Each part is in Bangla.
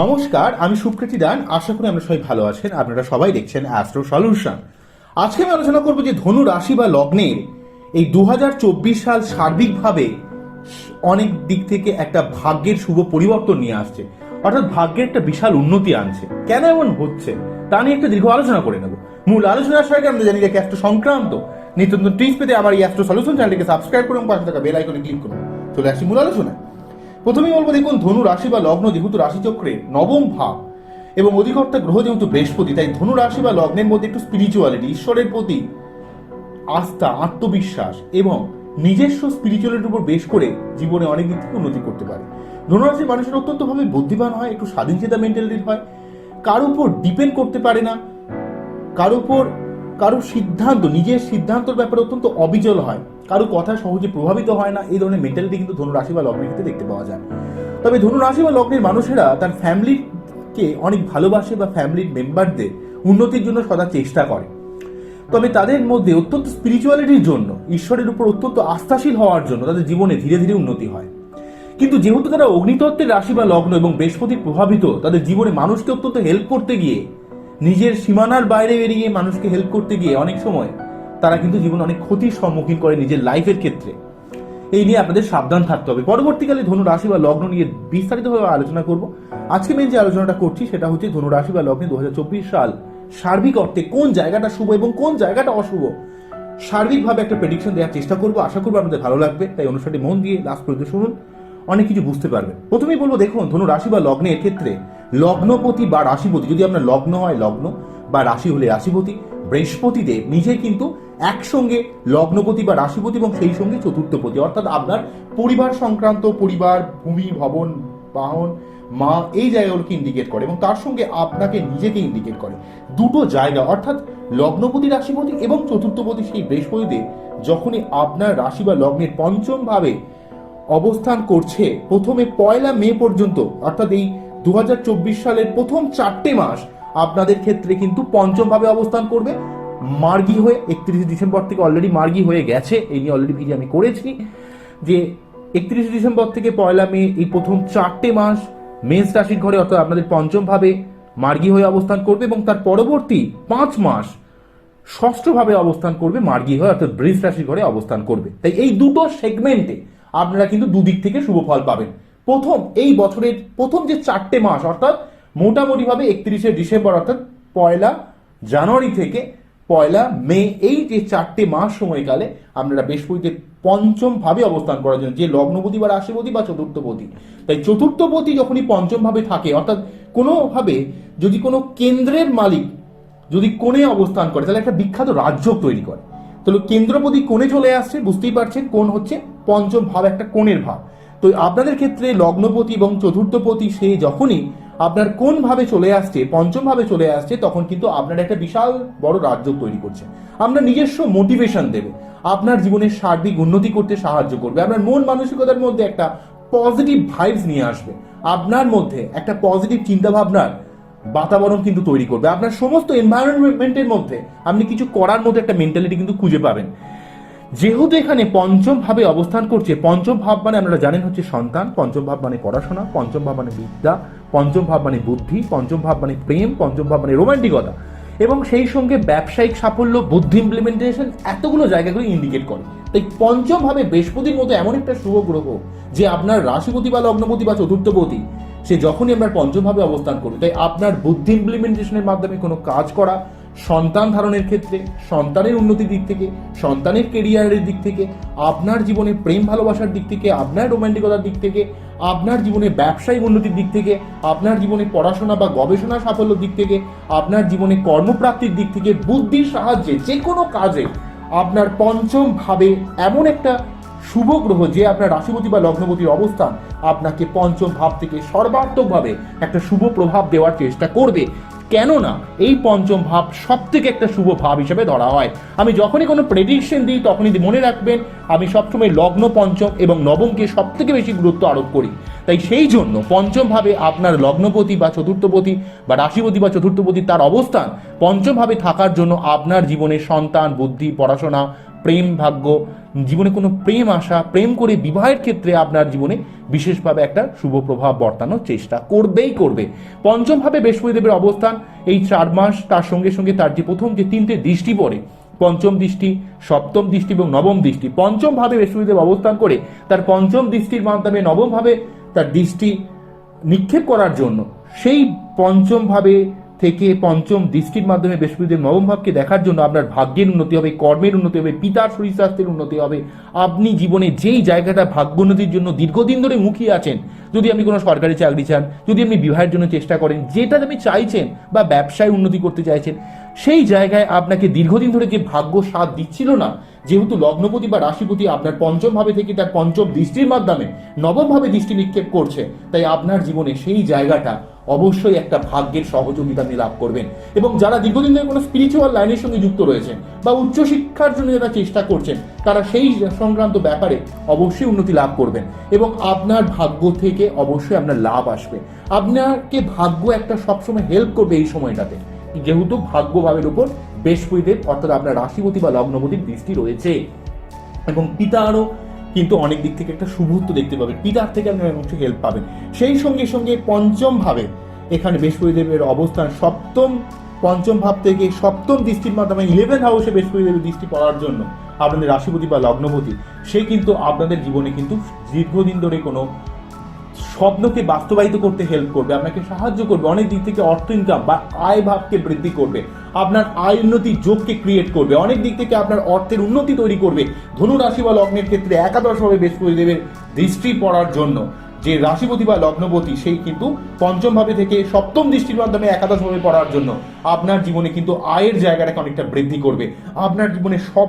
নমস্কার, আমি সুপ্রীতি দান। আশা করি আমরা সবাই ভালো আছেন। আপনারা সবাই দেখছেন অ্যাস্ট্রো সলিউশন আজকে আমি আলোচনা করব যে ধনু রাশি বা লগ্নের এই দু হাজার চব্বিশ সাল সার্বিকভাবে অনেক দিক থেকে একটা ভাগ্যের শুভ পরিবর্তন নিয়ে আসছে। অর্থাৎ ভাগ্যের একটা বিশাল উন্নতি আনছে। কেন এমন হচ্ছে? তা নিয়ে একটা দীর্ঘ আলোচনা করে নেব। মূল আলোচনার সঙ্গে আমরা জানি যে অ্যাস্ট্রো সংক্রান্ত নিত্য নতুন টিপস পেতে আমার এই অ্যাস্ট্রো সলিউশন চ্যানেলটিকে সাবস্ক্রাইব করুন পাশে থাকা বেল আইকনে ক্লিক করুন। চলে আসছি মূল আলোচনায়। প্রথমেই বলব দেখুন, ধনু রাশি বা লগ্ন যেহেতু রাশিচক্রের নবম ভাব এবং অধিকর্তা গ্রহ যেহেতু বৃহস্পতি, তাই ধনু রাশি বা লগ্নের মধ্যে একটু স্পিরিচুয়ালিটি ঈশ্বরের প্রতি আস্থা, আত্মবিশ্বাস এবং নিজস্ব স্পিরিচুয়ালিটির উপর বেশ করে জীবনে অনেক দিক থেকে উন্নতি করতে পারে। ধনুরাশির মানুষের অত্যন্তভাবে বুদ্ধিমান হয়, একটু স্বাধীন চেতা মেন্টালিটির হয়, কার উপর ডিপেন্ড করতে পারে না, কার উপর কারও সিদ্ধান্ত, নিজের সিদ্ধান্তর ব্যাপারে অত্যন্ত অবিচল হয়। কারও কথা সহজে প্রভাবিত হয় না, এই ধরনের মেন্টালিটি কিন্তু ধনু রাশি বা লগ্নের ক্ষেত্রে দেখতে পাওয়া যায়। তবে ধনুরাশি বা লগ্নের মানুষেরা তার ফ্যামিলিকে অনেক ভালোবাসে বা ফ্যামিলির মেম্বারদের উন্নতির জন্য সদা চেষ্টা করে। তবে তাদের মধ্যে অত্যন্ত স্পিরিচুয়ালিটির জন্য, ঈশ্বরের উপর অত্যন্ত আস্থাশীল হওয়ার জন্য তাদের জীবনে ধীরে ধীরে উন্নতি হয়। কিন্তু যেহেতু তারা অগ্নিতত্ত্বের রাশি বা লগ্ন এবং বৃহস্পতির প্রভাবিত, তাদের জীবনে মানুষকে অত্যন্ত হেল্প করতে গিয়ে, নিজের সীমানার বাইরে বেরিয়ে মানুষকে হেল্প করতে গিয়ে অনেক সময় তারা কিন্তু জীবনে অনেক ক্ষতির সম্মুখীন করে নিজের লাইফের ক্ষেত্রে। এই নিয়ে আপনাদের সাবধান থাকতে হবে। পরবর্তীকালে ধনু রাশি বা লগ্ন নিয়ে বিস্তারিতভাবে আলোচনা করব। আজকে মেন যে আলোচনাটা করছি, সেটা হচ্ছে ধনু রাশি বা লগ্নে দু সাল সার্বিক অর্থে কোন জায়গাটা শুভ এবং কোন জায়গাটা অশুভ, সার্বিকভাবে একটা প্রেডিকশন দেওয়ার চেষ্টা করব। আশা করব আপনাদের ভালো লাগবে। তাই অনুষ্ঠানটি মন দিয়ে লাস্ট পর্যন্ত শুনুন। অনেক কিছু বুঝতে পারবেন। প্রথমেই বলব, দেখুন ধনু রাশি বা লগ্নের ক্ষেত্রে লগ্নপতি বা রাশিপতি, যদি আপনার লগ্ন হয় লগ্ন বা রাশি হলে রাশিপতি, বৃহস্পতিদেব নিজে কিন্তু একসঙ্গে লগ্নপতি বা রাশিপতি এবং সেই সঙ্গে চতুর্থপতি। অর্থাৎ আপনার পরিবার সংক্রান্ত, পরিবার, ভূমি, ভবন, বাহন, মা, এই জায়গাগুলোকে ইন্ডিকেট করে এবং তার সঙ্গে আপনাকে নিজেকে ইন্ডিকেট করে। দুটো জায়গা, অর্থাৎ লগ্নপতি, রাশিপতি এবং চতুর্থপতি সেই বৃহস্পতিদেব যখনই আপনার রাশি বা লগ্নের পঞ্চম ভাবে অবস্থান করছে, প্রথমে পয়লা মে পর্যন্ত, অর্থাৎ এই দু হাজার চব্বিশ সালের প্রথম চারটে মাস আপনাদের ক্ষেত্রে কিন্তু পঞ্চম ভাবে অবস্থান করবে। মার্গি হয়ে একত্রিশে ডিসেম্বর থেকে অলরেডি মার্গি হয়ে গেছে। এই নিয়ে অলরেডি ভিডিও আমি করেছি যে একত্রিশে ডিসেম্বর থেকে পয়লা মে এই প্রথম চারটে মাস মেষ রাশির ঘরে অর্থাৎ আপনাদের পঞ্চম ভাবে মার্গি হয়ে অবস্থান করবে এবং তার পরবর্তী পাঁচ মাস ষষ্ঠভাবে অবস্থান করবে, মার্গি হয়ে অর্থাৎ বৃষ রাশির ঘরে অবস্থান করবে। তাই এই দুটো সেগমেন্টে আপনারা কিন্তু দুদিক থেকে শুভ ফল পাবেন। প্রথম, এই বছরের প্রথম যে চারটে মাস অর্থাৎ মোটামুটিভাবে একত্রিশে ডিসেম্বর অর্থাৎ পয়লা জানুয়ারি থেকে পয়লা মে, এই যে চারটে মাস সময়কালে আপনারা বৃহস্পতিতে পঞ্চম ভাবে অবস্থান করার জন্য, যে লগ্নপতি বা রাশিপতি বা চতুর্থপতি তাই চতুর্থপতি যখনই পঞ্চম ভাবে থাকে, অর্থাৎ কোনোভাবে যদি কোনো কেন্দ্রের মালিক যদি কোণে অবস্থান করে, তাহলে একটা বিখ্যাত রাজ্য তৈরি করে। তাহলে কেন্দ্রপতি কোণে চলে আসছে, বুঝতেই পারছেন, কোণ হচ্ছে পঞ্চম ভাব, একটা কোণের ভাব। তো আপনাদের ক্ষেত্রে লগ্নপতি এবং চতুর্থপতি সে যখনই আপনার কোন ভাবে চলে আসছে, পঞ্চম ভাবে চলে আসছে, তখন কিন্তু আপনার একটা বিশাল বড় রাজ্য তৈরি করছে। আপনার নিজস্ব মোটিভেশন দেবে। আপনার জীবনের সার্বিক উন্নতি করতে সাহায্য করবে। আপনার মন মানসিকতার মধ্যে একটা পজিটিভ ভাইবস নিয়ে আসবে। আপনার মধ্যে একটা পজিটিভ চিন্তা ভাবনার বাতাবরণ কিন্তু তৈরি করবে। আপনার সমস্ত এনভায়রনমেন্টের মধ্যে আপনি কিছু করার মধ্যে একটা মেন্টালিটি কিন্তু খুঁজে পাবেন। যেহেতু এখানে পঞ্চম ভাবে অবস্থান করছে, পঞ্চম ভাব মানে আপনারা জানেন হচ্ছে সন্তান, পঞ্চম ভাব মানে পড়াশোনা, পঞ্চম ভাব মানে বিদ্যা, পঞ্চম ভাব মানে বুদ্ধি, পঞ্চম ভাব মানে প্রেম, পঞ্চম ভাব মানে রোমান্টিকতা এবং সেই সঙ্গে ব্যবসায়িক সাফল্য, বুদ্ধি ইমপ্লিমেন্টেশন এতগুলো জায়গাগুলো ইন্ডিকেট করে। তাই পঞ্চম ভাবে বৃহস্পতির মতো এমন একটা শুভ গ্রহ যে আপনার রাশিপতি বা লগ্নপতি বা চতুর্থপতি, সে যখনই আপনার পঞ্চম ভাবে অবস্থান করবে, তাই আপনার বুদ্ধি ইমপ্লিমেন্টেশনের মাধ্যমে কোনো কাজ করা সন্তান ধারণের ক্ষেত্রে, সন্তানের উন্নতির দিক থেকে, সন্তানের কেরিয়ারের দিক থেকে, আপনার জীবনে প্রেম ভালোবাসার দিক থেকে, আপনার রোমান্টিকতার দিক থেকে, আপনার জীবনে ব্যবসায়িক উন্নতির দিক থেকে, আপনার জীবনে পড়াশোনা বা গবেষণা সাফল্যের দিক থেকে, আপনার জীবনে কর্মপ্রাপ্তির দিক থেকে, বুদ্ধির সাহায্যে যে কোনো কাজে, আপনার পঞ্চম ভাবে এমন একটা শুভ গ্রহ যে আপনার রাশিপতি বা লগ্নপতির অবস্থান আপনাকে পঞ্চম ভাব থেকে সর্বাত্মকভাবে একটা শুভ প্রভাব দেওয়ার চেষ্টা করবে। কেননা এই পঞ্চম ভাব সব থেকে একটা শুভ ভাব হিসেবে ধরা হয়। আমি যখনই কোনো প্রেডিকশন দিই, তখনই মনে রাখবেন, আমি সবসময় লগ্ন পঞ্চম এবং নবমকে সব থেকে বেশি গুরুত্ব আরোপ করি। তাই সেই জন্য পঞ্চমভাবে আপনার লগ্নপতি বা চতুর্থপতি বা রাশিপতি বা চতুর্থপতি তার অবস্থান পঞ্চমভাবে থাকার জন্য আপনার জীবনে সন্তান, বুদ্ধি, পড়াশোনা প্রেম ভাগ্য, জীবনে কোনো প্রেম আসা প্রেম করে বিবাহের ক্ষেত্রে আপনার জীবনে বিশেষভাবে একটা শুভ প্রভাব বর্তানোর চেষ্টা করবেই করবে। পঞ্চমভাবে বৃহস্পতিদেবের অবস্থান, এই চার মাস তার সঙ্গে সঙ্গে তার যে প্রথম যে তিনটে দৃষ্টি পড়ে, পঞ্চম দৃষ্টি, সপ্তম দৃষ্টি এবং নবম দৃষ্টি পঞ্চম ভাবে বৃহস্পতিদেব অবস্থান করে তার পঞ্চম দৃষ্টির মাধ্যমে নবম ভাবে তার দৃষ্টি নিক্ষেপ করার জন্য, সেই পঞ্চম ভাবে থেকে পঞ্চম দৃষ্টির মাধ্যমে বৃহস্পতিদেব নবম ভাবকে দেখার জন্য আপনার ভাগ্যের উন্নতি হবে, কর্মের উন্নতি হবে, পিতার শরীর স্বাস্থ্যের উন্নতি হবে। আপনি জীবনে যেই জায়গাটা ভাগ্য উন্নতির জন্য দীর্ঘদিন ধরে মুখিয়ে আছেন, যদি আপনি কোনো সরকারি চাকরি চান, যদি আপনি বিবাহের জন্য চেষ্টা করেন, যেটা আপনি চাইছেন বা ব্যবসায় উন্নতি করতে চাইছেন সেই জায়গায় আপনাকে দীর্ঘদিন ধরে যে ভাগ্য সাথ দিচ্ছিল না? যেহেতু লগ্নপতি বা রাশিপতি আপনার পঞ্চম ভাবে থেকে তার পঞ্চম দৃষ্টির মাধ্যমে নবম ভাবে দৃষ্টি নিক্ষেপ করছে, তাই আপনার জীবনে সেই জায়গাটা অবশ্যই একটা ভাগ্যের সহযোগিতা আপনি লাভ করবেন। এবং যারা দীর্ঘদিন ধরে কোনো স্পিরিচুয়াল লাইনের সঙ্গে যুক্ত রয়েছেন বা উচ্চশিক্ষার জন্য যারা চেষ্টা করছেন, তারা সেই সংক্রান্ত ব্যাপারে অবশ্যই উন্নতি লাভ করবেন। এবং আপনার ভাগ্য থেকে অবশ্যই আপনার লাভ আসবে। আপনাকে ভাগ্য একটা সবসময় হেল্প করবে এই সময়টাতে। যেহেতু ভাগ্যভাবের উপর বৃহস্পতিদেব, অর্থাৎ আপনার রাশিপতি বা লগ্নপতির দৃষ্টি রয়েছে। এবং পিতারও কিন্তু অনেক দিক থেকে একটা শুভত্ব দেখতে পাবেন। পিতার থেকে আপনি অনেক হেল্প পাবেন। সেই সঙ্গে সঙ্গে পঞ্চম ভাবে এখানে বৃহস্পতিদেবের অবস্থান সপ্তম পঞ্চম ভাব থেকে সপ্তম দৃষ্টির মাধ্যমে ইলেভেন হাউসে বৃহস্পতিদেবের দৃষ্টি পড়ার জন্য আপনাদের রাশিপতি বা লগ্নপতি, সে কিন্তু আপনাদের জীবনে কিন্তু দীর্ঘদিন ধরে কোনো স্বপ্নকে বাস্তবায়িত করতে হেল্প করবে, আপনাকে সাহায্য করবে, অনেক দিক থেকে অর্থ ইনকাম বা আয় ভাবকে বৃদ্ধি করবে, আপনার আয় উন্নতির যোগকে ক্রিয়েট করবে, অনেক দিক থেকে আপনার অর্থের উন্নতি তৈরি করবে। ধনু রাশি বা লগ্নের ক্ষেত্রে একাদশভাবে বৃহস্পতিদেবের দৃষ্টি পড়ার জন্য যে রাশিপতি বা লগ্নপতি, সেই কিন্তু পঞ্চম ভাবে থেকে সপ্তম দৃষ্টির মাধ্যমে একাদশ ভাবে পড়ার জন্য আপনার জীবনে কিন্তু আয়ের জায়গাটাকে অনেকটা বৃদ্ধি করবে। আপনার জীবনে সব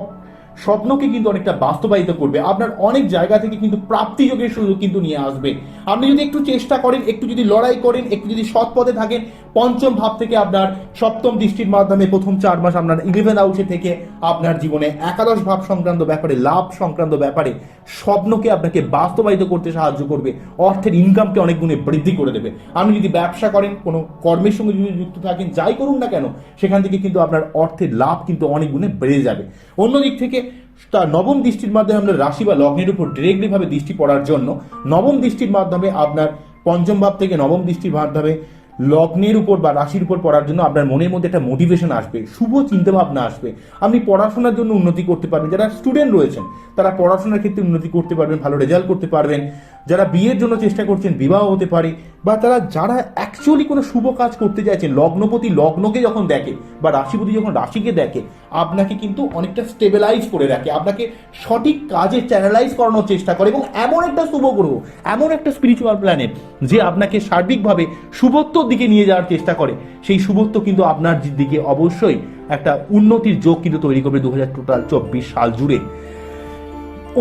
স্বপ্নকে কিন্তু অনেকটা বাস্তবায়িত করবে। আপনার অনেক জায়গা থেকে কিন্তু প্রাপ্তিযোগের সুযোগ কিন্তু নিয়ে আসবে। আপনি যদি একটু চেষ্টা করেন, একটু যদি লড়াই করেন, একটু যদি সৎ পথে থাকেন, পঞ্চম ভাব থেকে আপনার সপ্তম দৃষ্টির মাধ্যমে প্রথম চার মাস আপনার ইলেভেন হাউসে থেকে আপনার জীবনে একাদশ ভাব সংক্রান্ত ব্যাপারে, লাভ সংক্রান্ত ব্যাপারে স্বপ্নকে আপনাকে বাস্তবায়িত করতে সাহায্য করবে। অর্থের ইনকামকে অনেক গুণে বৃদ্ধি করে দেবে। আপনি যদি ব্যবসা করেন, কোনো কর্মের সঙ্গে যদি যুক্ত থাকেন, যাই করুন না কেন, সেখান থেকে কিন্তু আপনার অর্থের লাভ কিন্তু অনেক গুণে বেড়ে যাবে। অন্যদিক থেকে তার নবম দৃষ্টির মাধ্যমে আপনার রাশি বা লগ্নের উপর ডিরেক্টলি ভাবে দৃষ্টি পড়ার জন্য নবম দৃষ্টির মাধ্যমে আপনার পঞ্চম ভাব থেকে নবম দৃষ্টির মাধ্যমে লগ্নের উপর বা রাশির উপর পড়ার জন্য আপনার মনের মধ্যে একটা মোটিভেশন আসবে, শুভ চিন্তাভাবনা আসবে। আপনি পড়াশোনার জন্য উন্নতি করতে পারবেন, যারা স্টুডেন্ট রয়েছেন, তারা পড়াশোনার ক্ষেত্রে উন্নতি করতে পারবেন, ভালো রেজাল্ট করতে পারবেন। যারা বিয়ের জন্য চেষ্টা করছেন, বিবাহ হতে পারে, বা তারা যারা অ্যাকচুয়ালি কোনো শুভ কাজ করতে চাইছেন, লগ্নপতি লগ্নকে যখন দেখে, বা রাশিপতি যখন রাশিকে দেখে, আপনাকে কিন্তু অনেকটা স্টেবিলাইজ করে রাখে, আপনাকে সঠিক কাজে চ্যানেলাইজ করানোর চেষ্টা করে, এবং এমন একটা শুভ গ্রহ, এমন একটা স্পিরিচুয়াল প্ল্যানেট যে আপনাকে সার্বিকভাবে শুভত্বর দিকে নিয়ে যাওয়ার চেষ্টা করে, সেই শুভত্ব কিন্তু আপনার দিকে অবশ্যই একটা উন্নতির যোগ কিন্তু তৈরি করবে দু হাজার টোটাল চব্বিশ সাল জুড়ে।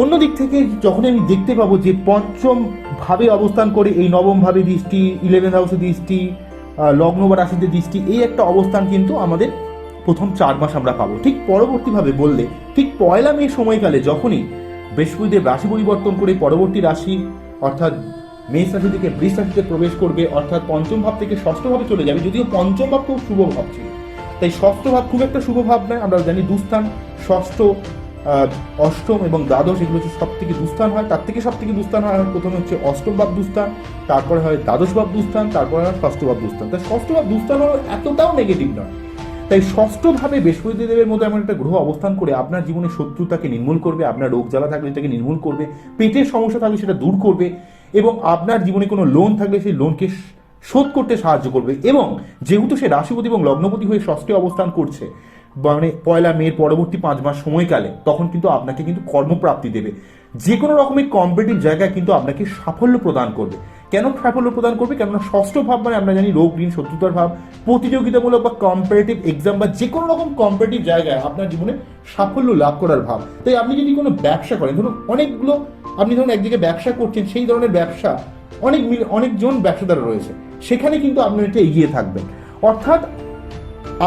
অন্য দিক থেকে যখন আমি দেখতে পাবো যে পঞ্চম ভাবে অবস্থান করে এই নবম ভাবে দৃষ্টি ইলেভেন হাউসে দৃষ্টি লগ্ন বা রাশিতে দৃষ্টি, এই একটা অবস্থান কিন্তু আমাদের প্রথম চার মাস আমরা পাবো। ঠিক পরবর্তীভাবে বললে, ঠিক পয়লা মে সময়কালে যখনই বৃহস্পতিদেব রাশি পরিবর্তন করে পরবর্তী রাশি, অর্থাৎ মেষ রাশি থেকে বৃষ রাশিতে প্রবেশ করবে, অর্থাৎ পঞ্চম ভাব থেকে ষষ্ঠ ভাবে চলে যাবে, যদিও পঞ্চম ভাব খুব শুভ ভাব ছিল। তাই ষষ্ঠ ভাব খুব একটা শুভ ভাব নয়, আমরা জানি দুস্থান, ষষ্ঠ অষ্টম এবং দ্বাদশ, এগুলো হচ্ছে সব থেকে দুস্থান হয়। তার থেকে সব থেকে দুস্থান হয় প্রথমে হচ্ছে অষ্টম ভাব দুস্থান, তারপরে হয় দ্বাদশ ভাব দুস্থান, তারপরে হয় ষষ্ঠ ভাব দুস্থান। তাই ষষ্ঠ ভাব দুস্থান হলো এতটাও নেগেটিভ নয়। তাই ষষ্ঠভাবে বৃহস্পতি দেবের মতো এমন একটা গ্রহ অবস্থান করে আপনার জীবনে শত্রুতাকে নির্মূল করবে, আপনার রোগ জ্বালা থাকলে সেটাকে নির্মূল করবে, পেটের সমস্যা থাকলে সেটা দূর করবে এবং আপনার জীবনে কোনো লোন থাকলে সেই লোনকে শোধ করতে সাহায্য করবে। এবং যেহেতু সে রাশিপতি এবং লগ্নপতি হয়ে ষষ্ঠে অবস্থান করছে মানে পয়লা মেয়ের পরবর্তী পাঁচ মাস সময়কালে, তখন কিন্তু আপনাকে কিন্তু কর্মপ্রাপ্তি দেবে। যে কোনো রকমের কম্পিটিভ জায়গায় কিন্তু আপনাকে সাফল্য প্রদান করবে। কেন সাফল্য প্রদান করবে? কেননা ষষ্ঠ ভাব মানে আমরা জানি রোগ, ঋণ, শত্রুতার ভাব। প্রতিযোগিতামূলক বা কম্পারেটিভ এক্সাম বা যে কোনো রকম কম্পিটিভ জায়গায় আপনার জীবনে সাফল্য লাভ করার ভাব। তাই আপনি যদি কোনো ব্যবসা করেন, ধরুন অনেকগুলো, আপনি ধরুন একদিকে ব্যবসা করছেন, সেই ধরনের ব্যবসা অনেক অনেকজন ব্যবসাদার রয়েছে। সেখানে কিন্তু আপনি এটা এগিয়ে থাকবেন। অর্থাৎ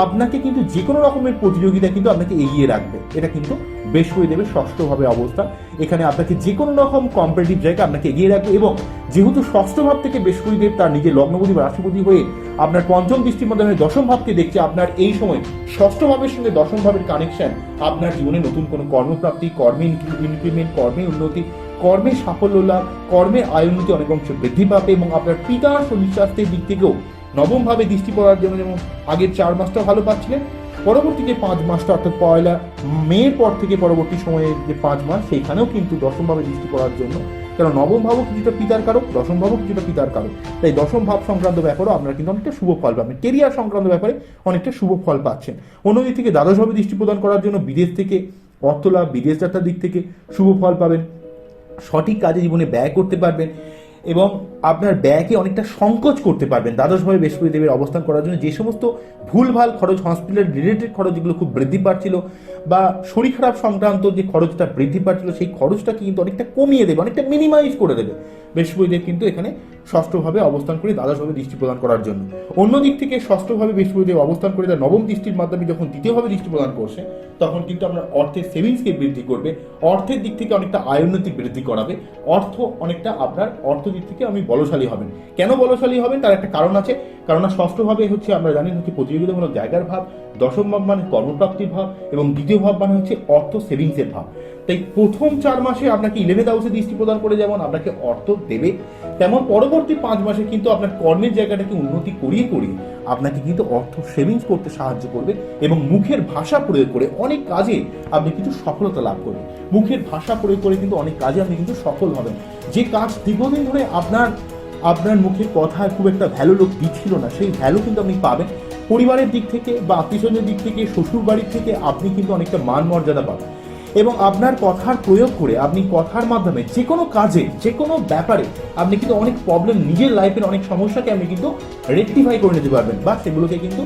আপনাকে কিন্তু যে কোনো রকমের প্রতিযোগিতা কিন্তু আপনাকে এগিয়ে রাখবে। এটা কিন্তু বৃহস্পতিদেবের ষষ্ঠভাবে অবস্থা। এখানে আপনাকে যে কোনো রকম কম্পিটিটিভ জায়গা আপনাকে এগিয়ে রাখবে এবং যেহেতু ষষ্ঠ ভাব থেকে বৃহস্পতিদেব তার নিজের লগ্নপতি বা রাশিপতি হয়ে আপনার পঞ্চম দৃষ্টির মাধ্যমে দশম ভাবকে দেখছে, আপনার এই সময় ষষ্ঠ ভাবের সঙ্গে দশম ভাবের কানেকশন আপনার জীবনে নতুন কোনো কর্মপ্রাপ্তি, কর্মে ইনক্রিমেন্ট কর্মে উন্নতি, কর্মে সাফল্য লাভ, কর্মে আয়ুন্নতি অনেক অংশে বৃদ্ধি পাবে এবং আপনার পিতার শরীর স্বাস্থ্যের দিক থেকেও নবম ভাবে দৃষ্টি পড়ার জন্য যেমন আগের চার মাসটা ভালো পাচ্ছিলেন পরবর্তী যে পাঁচ মাসটা অর্থাৎ পয়লা মেয়ের পর থেকে পরবর্তী সময়ে যে পাঁচ মাস সেখানেও কিন্তু দশমভাবে দৃষ্টি পড়ার জন্য। কারণ নবম ভাবও কিছুটা পিতার কারক দশম ভাবও কিছুটা পিতার কারক। তাই দশম ভাব সংক্রান্ত ব্যাপারেও আপনারা কিন্তু অনেকটা শুভ ফল পাবেন। কেরিয়ার সংক্রান্ত ব্যাপারে অনেকটা শুভ ফল পাচ্ছেন। অন্যদিক থেকে দ্বাদশভাবে দৃষ্টি প্রদান করার জন্য বিদেশ থেকে অর্থ লাভ বিদেশ যাত্রার দিক থেকে শুভ ফল পাবেন। সঠিক কাজে জীবনে ব্যয় করতে পারবেন। এবং আপনার ব্যয়কে অনেকটা সংকোচ করতে পারবেন। দ্বাদশভাবে বৃহস্পতিদেবের অবস্থান করার জন্য যে সমস্ত ভুলভাল খরচ হসপিটাল রিলেটেড খরচ যেগুলো খুব বৃদ্ধি পাচ্ছিল বা শরীর খারাপ সংক্রান্ত যে খরচটা বৃদ্ধি পাচ্ছিল, সেই খরচটাকে কিন্তু অনেকটা কমিয়ে দেবে, অনেকটা মিনিমাইজ করে দেবে। বৃহস্পতিদেব কিন্তু এখানে ষষ্ঠভাবে অবস্থান করে দ্বাদশভাবে দৃষ্টি প্রদান করার জন্য। অন্য দিক থেকে ষষ্ঠভাবে বৃহস্পতিদেব অবস্থান করে তার নবম দৃষ্টির মাধ্যমে যখন দ্বিতীয়ভাবে দৃষ্টি প্রদান করছে, তখন কিন্তু আপনার অর্থের সেভিংসকে বৃদ্ধি করবে। অর্থের দিক থেকে অনেকটা আয়ুন্নতি বৃদ্ধি করাবে। অর্থ অনেকটা আপনার অর্থ দিক থেকে আমি বলশালী হবেন। কেন বলশালী হবেন? তার একটা কারণ আছে। কারণ ষষ্ঠভাবে হচ্ছে আমরা জানি হচ্ছে প্রতিযোগিতামূলক জায়গার ভাব, দশম ভাব মানে কর্মপ্রাপ্তির ভাব এবং দ্বিতীয় ভাব মানে হচ্ছে অর্থ সেভিংসের ভাব। তাই প্রথম চার মাসে আপনাকে ইলেভেন্থ হাউসে দৃষ্টি প্রদান করে যেমন আপনাকে অর্থ দেবে, তেমন পরবর্তী পাঁচ মাসে কিন্তু আপনার কর্মের জায়গাটাকে উন্নতি করিয়ে করিয়ে আপনাকে কিন্তু অর্থ সেভিংস করতে সাহায্য করবে এবং মুখের ভাষা প্রয়োগ করে অনেক কাজে আপনি কিন্তু সফলতা লাভ করবেন। মুখের ভাষা প্রয়োগ করে কিন্তু অনেক কাজে আপনি কিন্তু সফল হবেন। যে কাজ দীর্ঘদিন ধরে আপনার আপনার মুখের কথায় খুব একটা ভ্যালু লোক দিচ্ছিল না। সেই ভ্যালু কিন্তু আপনি পাবেন। পরিবারের দিক থেকে বা আত্মীয়স্বজনের দিক থেকে শ্বশুর বাড়ির থেকে আপনি কিন্তু অনেকটা মান মর্যাদা পাবেন। এবং আপনার কথার প্রয়োগ করে আপনি কথার মাধ্যমে যে কোনো কাজে, যে কোনো ব্যাপারে আপনি কিন্তু অনেক প্রবলেম নিজের লাইফের অনেক সমস্যাকে আপনি কিন্তু রেকটিফাই করে নিতে পারবেন। বা সেগুলোকে কিন্তু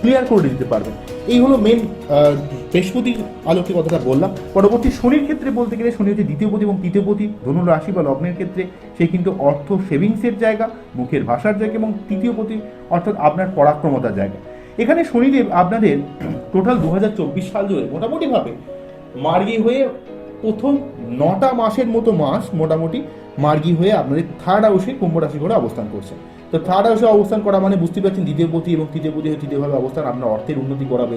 ক্লিয়ার করে দিতে পারবেন। এই হলো মেন বৃহস্পতির আলোকে কথাটা বললাম। পরবর্তী শনির ক্ষেত্রে বলতে গেলে শনি হচ্ছে দ্বিতীয়পতি এবং তৃতীয়পতি ধনু রাশি বা লগ্নের ক্ষেত্রে সে কিন্তু অর্থ সেভিংসের জায়গা, মুখের ভাষার জায়গা এবং তৃতীয়পতি অর্থাৎ আপনার পরাক্রমতার জায়গা। এখানে শনিদেব আপনাদের টোটাল দু হাজার চব্বিশ সাল জুড়ে মোটামুটিভাবে মার্গি হয়ে প্রথম নটা মাসের মতো মাস মোটামুটি মার্গি হয়ে আপনাদের থার্ড হাউসে কুম্ভ রাশি করে অবস্থান করছে। তো থার্ড হাউসে অবস্থান করা মানে বুঝতে পারছেন, দ্বিতীয় পতি এবং তৃতীয় পতি তৃতীয়ভাবে অবস্থান, আপনার অর্থের উন্নতি করাবে,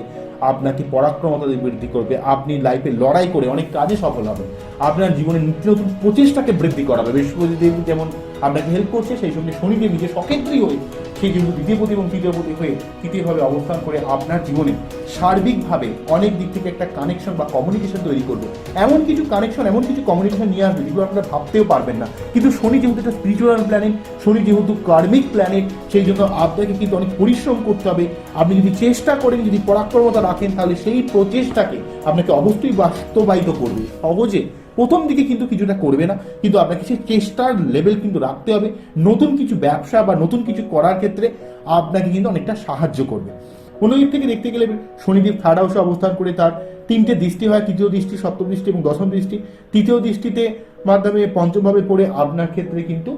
আপনাকে পরাক্রমতা বৃদ্ধি করবে, আপনি লাইফে লড়াই করে অনেক কাজে সফল হবেন, আপনার জীবনের নিত্য নতুন প্রচেষ্টাকে বৃদ্ধি করাবে। বৃহস্পতি দেব যেমন আপনাকে হেল্প করছে, সেই সঙ্গে শনিদেব নিজে সকেন্দ্রী হয়ে সেই যেহেতু দ্বিতীয়পতি এবং তৃতীয়পতি হয়ে তৃতীয়ভাবে অবস্থান করে আপনার জীবনে সার্বিকভাবে অনেক দিক থেকে একটা কানেকশন বা কমিউনিকেশন তৈরি করবে। এমন কিছু কানেকশন এমন কিছু কমিউনিকেশন নিয়ে আসবে যেগুলো আপনারা ভাবতেও পারবেন না। কিন্তু শনি যেহেতু একটা স্পিরিচুয়াল প্ল্যানেট শনি যেহেতু কার্মিক প্ল্যানেট সেই জন্য আপনাকে কিন্তু অনেক পরিশ্রম করতে হবে। আপনি যদি চেষ্টা করেন, যদি পরাক্রমতা রাখেন, তাহলে সেই প্রচেষ্টাকে আপনাকে অবশ্যই বাস্তবায়িত করবে। সহজে প্রথম দিকে কিন্তু কিছুটা করবে না, কিন্তু আপনাকে সেই চেষ্টার লেভেল কিন্তু রাখতে হবে। নতুন কিছু ব্যবসা বা নতুন কিছু করার ক্ষেত্রে আপনাকে কিন্তু অনেকটা সাহায্য করবে। অন্যদিক থেকে দেখতে গেলে শনিদেব থার্ড হাউসে অবস্থান করে তার তিনটে দৃষ্টি হয়, তৃতীয় দৃষ্টি, সপ্তম দৃষ্টি এবং দশম দৃষ্টি। তৃতীয় দৃষ্টিতে মাধ্যমে পঞ্চমভাবে পড়ে আপনার ক্ষেত্রে কিন্তু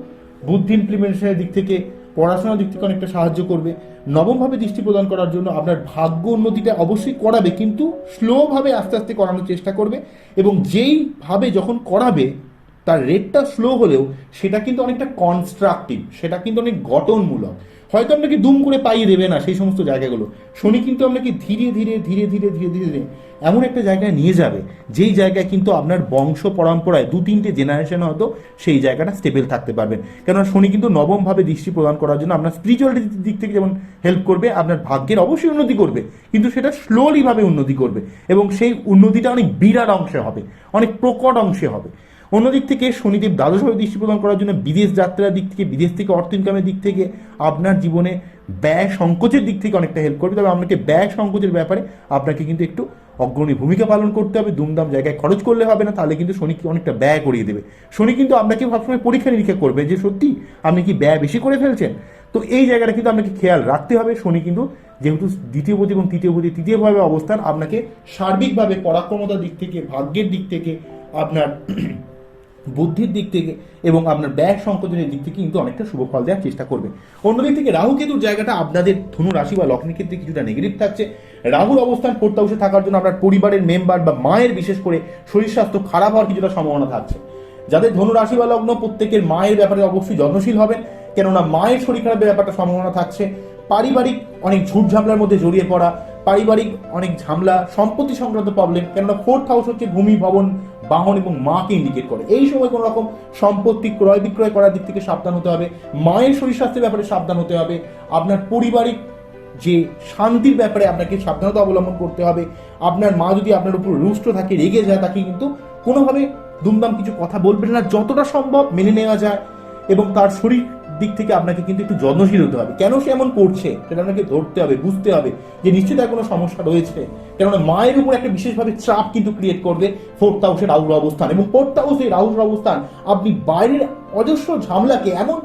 বুদ্ধি ইমপ্লিমেন্টেশনের দিক থেকে পড়াশোনার দিক থেকে অনেকটা সাহায্য করবে। নবমভাবে দৃষ্টি প্রদান করার জন্য আপনার ভাগ্য উন্নতিটা অবশ্যই করাবে, কিন্তু স্লোভাবে আস্তে আস্তে করানোর চেষ্টা করবে এবং যেইভাবে যখন করাবে, তার রেটটা স্লো হলেও সেটা কিন্তু অনেকটা কনস্ট্রাকটিভ সেটা কিন্তু অনেক গঠনমূলক। হয়তো আপনাকে দুম করে পাইয়ে দেবে না সেই সমস্ত জায়গাগুলো। শনি কিন্তু আপনাকে ধীরে ধীরে ধীরে ধীরে ধীরে ধীরে এমন একটা জায়গায় নিয়ে যাবে, যেই জায়গায় কিন্তু আপনার বংশ পরম্পরায় দু, তিনটে জেনারেশন হয়তো সেই জায়গাটা স্টেবল থাকতে পারবেন। কেননা শনি কিন্তু নবমভাবে দৃষ্টি প্রদান করার জন্য আপনার স্পিরিচুয়ালিটির দিক থেকে যেমন হেল্প করবে, আপনার ভাগ্যের অবশ্যই উন্নতি করবে, কিন্তু সেটা স্লোলিভাবে উন্নতি করবে এবং সেই উন্নতিটা অনেক বিরাট অংশে হবে, অনেক প্রকট অংশে হবে। অন্যদিক থেকে শনিদেব দ্বাদশভাবে দৃষ্টি প্রদান করার জন্য বিদেশ যাত্রার দিক থেকে, বিদেশ থেকে অর্থ ইনকামের দিক থেকে আপনার জীবনে ব্যয় সংকোচের দিক থেকে অনেকটা হেল্প করবে। তবে আপনাকে ব্যয় সংকোচের ব্যাপারে আপনাকে কিন্তু একটু অগ্রণী ভূমিকা পালন করতে হবে। দুমদাম জায়গায় খরচ করলে হবে না, তাহলে কিন্তু শনি অনেকটা ব্যয় করিয়ে দেবে। শনি কিন্তু আপনাকে সবসময় পরীক্ষা নিরীক্ষা করবে যে, সত্যি আপনি কি ব্যয় বেশি করে ফেলছেন? তো এই জায়গাটা কিন্তু আপনাকে খেয়াল রাখতে হবে। শনি কিন্তু যেহেতু দ্বিতীয় পতি এবং তৃতীয় পতি তৃতীয়ভাবে অবস্থান, আপনাকে সার্বিকভাবে পরাক্রমতার দিক থেকে, ভাগ্যের দিক থেকে আপনার বুদ্ধির দিক থেকে এবং আপনার ব্যয় সংকোচনের দিক থেকে কিন্তু অনেকটা শুভ ফল দেওয়ার চেষ্টা করবে। অন্যদিক থেকে রাহু কেতুর জায়গাটা আপনাদের ধনু রাশি বা লগ্নের ক্ষেত্রে কিছুটা নেগেটিভ থাকছে। রাহুর অবস্থান ফোর্থ হাউসে থাকার জন্য আপনার পরিবারের মেম্বার বা মায়ের বিশেষ করে শরীর স্বাস্থ্য খারাপ হওয়ার কিছুটা সম্ভাবনা থাকছে। যাদের ধনু রাশি বা লগ্ন প্রত্যেকের মায়ের ব্যাপারে অবশ্যই যত্নশীল হবেন, কেননা মায়ের শরীর খারাপের ব্যাপারটা সম্ভাবনা থাকছে। পারিবারিক অনেক ঝুট ঝামেলার মধ্যে জড়িয়ে পড়া পারিবারিক অনেক ঝামেলা, সম্পত্তি সংক্রান্ত প্রবলেম কেননা ফোর্থ হাউস হচ্ছে ভূমি, ভবন, বাহন এবং মাকে ইন্ডিকেট করে। এই সময় কোনো রকম সম্পত্তি ক্রয় বিক্রয় করার দিক থেকে সাবধান হতে হবে, মায়ের শরীর স্বাস্থ্যের ব্যাপারে সাবধান হতে হবে, আপনার পারিবারিক যে শান্তির ব্যাপারে আপনাকে সাবধানতা অবলম্বন করতে হবে, আপনার মা যদি আপনার উপর রুষ্ট থাকে, রেগে যায়, তাকে কিন্তু কোনোভাবে দুমদাম কিছু কথা বলবেন না, যতটা সম্ভব মেনে নেওয়া যায় এবং তার শরীর দিক থেকে আপনাকে কিন্তু একটু যত্নশীল হতে হবে। কেন সে এমন করছে? সেটা আপনাকে ধরতে হবে, বুঝতে হবে যে নিশ্চিত তার কোনো সমস্যা রয়েছে। কেননা মায়ের উপর একটা বিশেষভাবে চাপ কিন্তু ক্রিয়েট করবে ফোর্থ হাউসে রাহুর অবস্থান এবং ফোর্থ হাউসে রাহুর অবস্থান, আপনি বাইরের অজস্র ঝামেলাকে এমন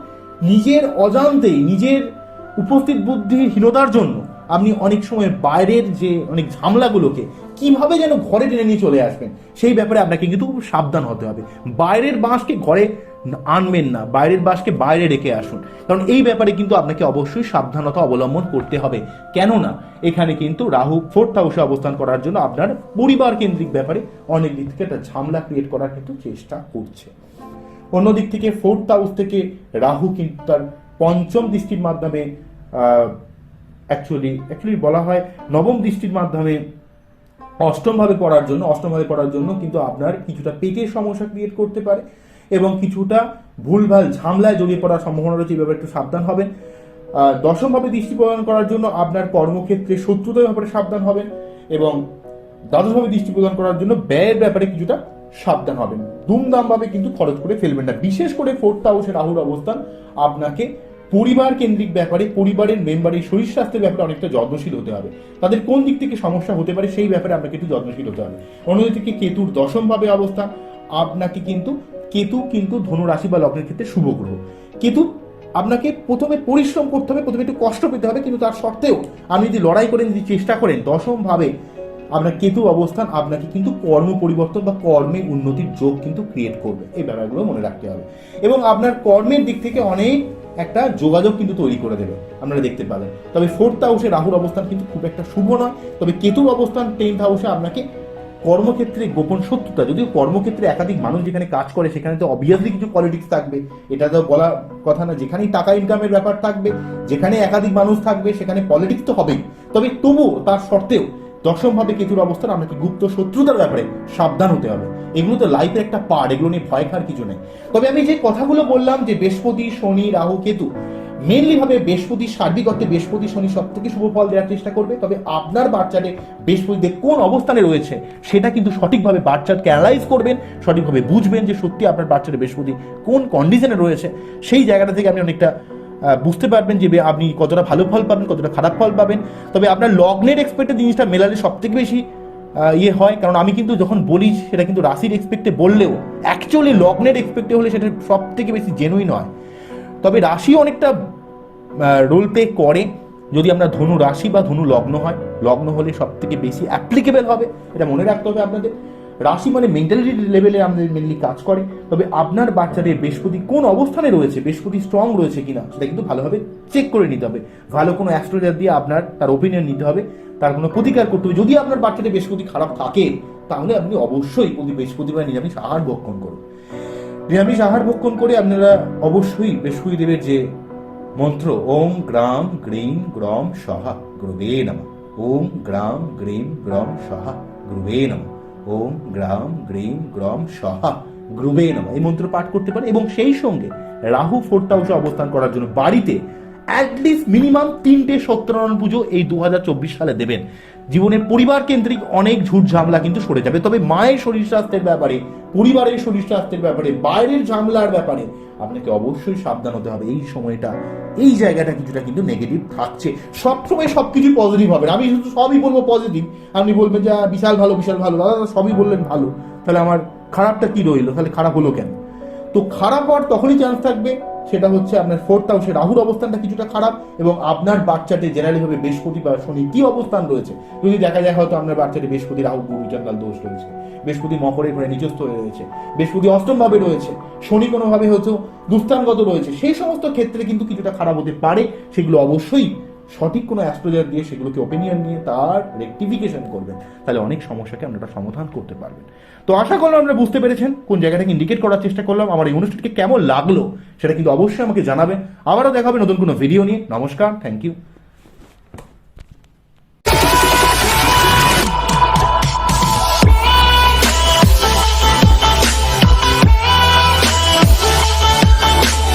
নিজের অজান্তেই, নিজের উপস্থিত বুদ্ধিহীনতার জন্য আপনি অনেক সময় বাইরের যে অনেক ঝামেলাগুলোকে কীভাবে যেন ঘরে টেনে নিয়ে চলে আসবেন, সেই ব্যাপারে আপনাকে কিন্তু সাবধান হতে হবে। বাইরের বাঁশকে ঘরে আনবেন না, বাইরের বাসকে বাইরে রেখে আসুন। কারণ এই ব্যাপারে কিন্তু আপনাকে অবশ্যই সাবধানতা অবলম্বন করতে হবে। কেননা, এখানে কিন্তু রাহু ফোর্থ হাউসে অবস্থান করার জন্য আপনার পরিবার কেন্দ্রিক ব্যাপারে অনেক দিক থেকে একটা ঝামেলা ক্রিয়েট করার কিন্তু চেষ্টা করছে। অন্যদিক থেকে ফোর্থ হাউস থেকে রাহু কিন্তু তার পঞ্চম দৃষ্টির মাধ্যমে অ্যাকচুয়ালি অ্যাকচুয়ালি বলা হয় নবম দৃষ্টির মাধ্যমে অষ্টমভাবে পড়ার জন্য, অষ্টমভাবে পড়ার জন্য কিন্তু আপনার কিছুটা পেটের সমস্যা ক্রিয়েট করতে পারে। এবং কিছুটা ভুলভাল ঝামলায় জড়িয়ে পড়ার সম্ভাবনা রয়েছে ব্যাপারে একটু সাবধান হবেন। দশমভাবে দৃষ্টি প্রদান করার জন্য আপনার কর্মক্ষেত্রে শত্রুতার ব্যাপারে সাবধান হবেন এবং দ্বাদশভাবে দৃষ্টি প্রদান করার জন্য ব্যয়ের ব্যাপারে কিছুটা সাবধান হবেন। দুমদামভাবে কিন্তু খরচ করে ফেলবেন না। বিশেষ করে ফোর্থ হাউসে রাহুর অবস্থান আপনাকে পরিবার কেন্দ্রিক ব্যাপারে, পরিবারের মেম্বারের শরীর স্বাস্থ্যের ব্যাপারে অনেকটা যত্নশীল হতে হবে। তাদের কোন দিক থেকে সমস্যা হতে পারে সেই ব্যাপারে আপনাকে একটু যত্নশীল হতে হবে। অন্যদিক কেতুর দশমভাবে অবস্থা, আপনাকে কিন্তু কেতু কিন্তু ধনু রাশি বা লগ্নের ক্ষেত্রে শুভ গ্রহ। কেতু, আপনাকে প্রথমে পরিশ্রম করতে হবে, প্রথমে একটু কষ্ট পেতে হবে, কিন্তু তার সত্ত্বেও আপনি যদি লড়াই করেন যদি চেষ্টা করেন, দশমভাবে আপনার কেতু অবস্থান আপনাকে কিন্তু কর্ম পরিবর্তন বা কর্মে উন্নতির যোগ কিন্তু ক্রিয়েট করবে। এই ব্যাপারগুলো মনে রাখতে হবে। এবং আপনার কর্মের দিক থেকে অনেক একটা যোগাযোগ কিন্তু তৈরি করে দেবে, আপনারা দেখতে পাবেন। তবে ফোর্থ হাউসে রাহুর অবস্থান কিন্তু খুব একটা শুভ নয়। তবে কেতুর অবস্থান টেন্থ হাউসে আপনাকে কর্মক্ষেত্রে গোপন শত্রুতা, যদিও কর্মক্ষেত্রে একাধিক মানুষ যেখানে কাজ করে, সেখানে তো অবভিয়াসলি কিছু পলিটিক্স থাকবে। এটা তো বলা কথা না, যেখানেই টাকা ইনকামের ব্যাপার থাকবে, যেখানে একাধিক মানুষ থাকবে, সেখানে পলিটিক্স তো হবেই। তবে তবুও তার সত্ত্বেও দশমভাবে কেতুর অবস্থান আপনাকে গুপ্ত শত্রুতার ব্যাপারে সাবধান হতে হবে? এগুলো তো লাইফের একটা পার্ট এগুলো নিয়ে ভয় খাওয়ার কিছু নেই। তবে আমি যে কথাগুলো বললাম যে বৃহস্পতি, শনি, রাহু, কেতু মেনলি ভাবে বৃহস্পতি, সার্বিক অর্থে বৃহস্পতি, শনি সব থেকে শুভ ফল দেওয়ার চেষ্টা করবে। তবে আপনার বাচ্চাদের বৃহস্পতিতে কোন অবস্থানে রয়েছে, সেটা কিন্তু সঠিকভাবে বাচ্চাকে অ্যানালাইজ করবেন, সঠিকভাবে বুঝবেন যে সত্যি আপনার বাচ্চাদের বৃহস্পতি কোন কন্ডিশনে রয়েছে। সেই জায়গাটা থেকে আপনি অনেকটা বুঝতে পারবেন যে আপনি কতটা ভালো ফল পাবেন, কতটা খারাপ ফল পাবেন। তবে আপনার লগ্নের এক্সপেক্টেড জিনিসটা মেলালে সব থেকে বেশি ইয়ে হয়। কারণ আমি কিন্তু যখন বলি, সেটা কিন্তু রাশির এক্সপেক্টে বললেও অ্যাকচুয়ালি লগ্নের এক্সপেক্টে হলে সেটা সব থেকে বেশি জেনুইন হয়। তবে রাশি অনেকটা রোল প্লে করে। যদি আমরা ধনু রাশি বা ধনু লগ্ন হয়, লগ্ন হলে সব থেকে বেশি অ্যাপ্লিকেবল হবে, এটা মনে রাখতে হবে আপনাদের। রাশি মানে মেন্টালিটি লেভেলে আমাদের মেনলি কাজ করে। তবে আপনার বাচ্চাদের বৃহস্পতি কোন অবস্থানে রয়েছে, বৃহস্পতি স্ট্রং রয়েছে কিনা, সেটা কিন্তু ভালোভাবে চেক করে নিতে হবে। ভালো কোনো অ্যাস্ট্রোলজার দিয়ে আপনার, তার ওপিনিয়ন নিতে হবে, তার কোনো প্রতিকার করতে হবে। যদি আপনার বাচ্চাদের বৃহস্পতি খারাপ থাকে, তাহলে আপনি অবশ্যই বৃহস্পতিবার নিরামিষ আহার ভক্ষণ করুন। নিরামিষ আহার ভক্ষণ করে, আপনারা অবশ্যই বৃহস্পতিদেবের যে মন্ত্র, ওম গ্রাম গ্রীম গ্রম সহা গ্রুবে নম। ওম গ্রাম গ্রীম গ্রম সহা গ্রুবে নম। ওম গ্রাম গ্রীম গ্রম সহা গ্রুবে নম। এই মন্ত্র পাঠ করতে পারেন এবং সেই সঙ্গে রাহু হাউসে অবস্থান করার জন্য বাড়িতে অ্যাটলিস্ট মিনিমাম তিনটে সত্যনারায়ণ পুজো এই দু সালে দেবেন। জীবনে পরিবার কেন্দ্রিক অনেক ঝুট ঝামেলা কিন্তু সরে যাবে। তবে মায়ের শরীর স্বাস্থ্যের ব্যাপারে, পরিবারের শরীর স্বাস্থ্যের ব্যাপারে, বাইরের ঝামেলার ব্যাপারে আপনাকে অবশ্যই সাবধান হতে হবে। এই সময়টা, এই জায়গাটা কিছুটা কিন্তু নেগেটিভ থাকছে। সবসময় সবকিছু পজিটিভ হবে। আমি শুধু সবই বলব পজিটিভ আপনি বলবেন যে বিশাল ভালো বিশাল ভালো। দাদা সবই বললেন ভালো। তাহলে আমার খারাপটা কি রইল? তাহলে খারাপ হলো কেন? তো খারাপ হওয়ার তখনই চান্স থাকবে সেটা হচ্ছে আপনার ফোর্থ হাউসে রাহুর অবস্থানটা কিছুটা খারাপ এবং আপনার বাচ্চাটি জেনারেলি ভাবে বৃহস্পতি বা শনি কি অবস্থান রয়েছে? যদি দেখা যায় হয়তো আপনার বাচ্চাটি বৃহস্পতি, রাহু, গুরু দোষ রয়েছে। বৃহস্পতি মকরের ঘরে নিজস্থ হয়ে রয়েছে। বৃহস্পতি অষ্টম ভাবে রয়েছে। শনি কোনোভাবে হয়তো দুস্থানগত রয়েছে। সেই সমস্ত ক্ষেত্রে কিন্তু কিছুটা খারাপ হতে পারে। সেগুলো অবশ্যই সঠিক কোনো অ্যাস্ট্রোলজার দিয়ে সেগুলোকে ওপিনিয়ন নিয়ে তার রেক্টিফিকেশন করবেন, তাহলে অনেক সমস্যাকে আপনারা সমাধান করতে পারবেন। তো আশা করলাম আমরা বুঝতে পেরেছেন কোন জায়গাটাকে ইন্ডিকেট করার চেষ্টা করলাম। আমার এই অনুষ্ঠানকে কেমন লাগল সেটা কিন্তু অবশ্যই আমাকে জানাবেন। আবারও দেখাবে নতুন কোনো ভিডিও নিয়ে। নমস্কার থ্যাংক ইউ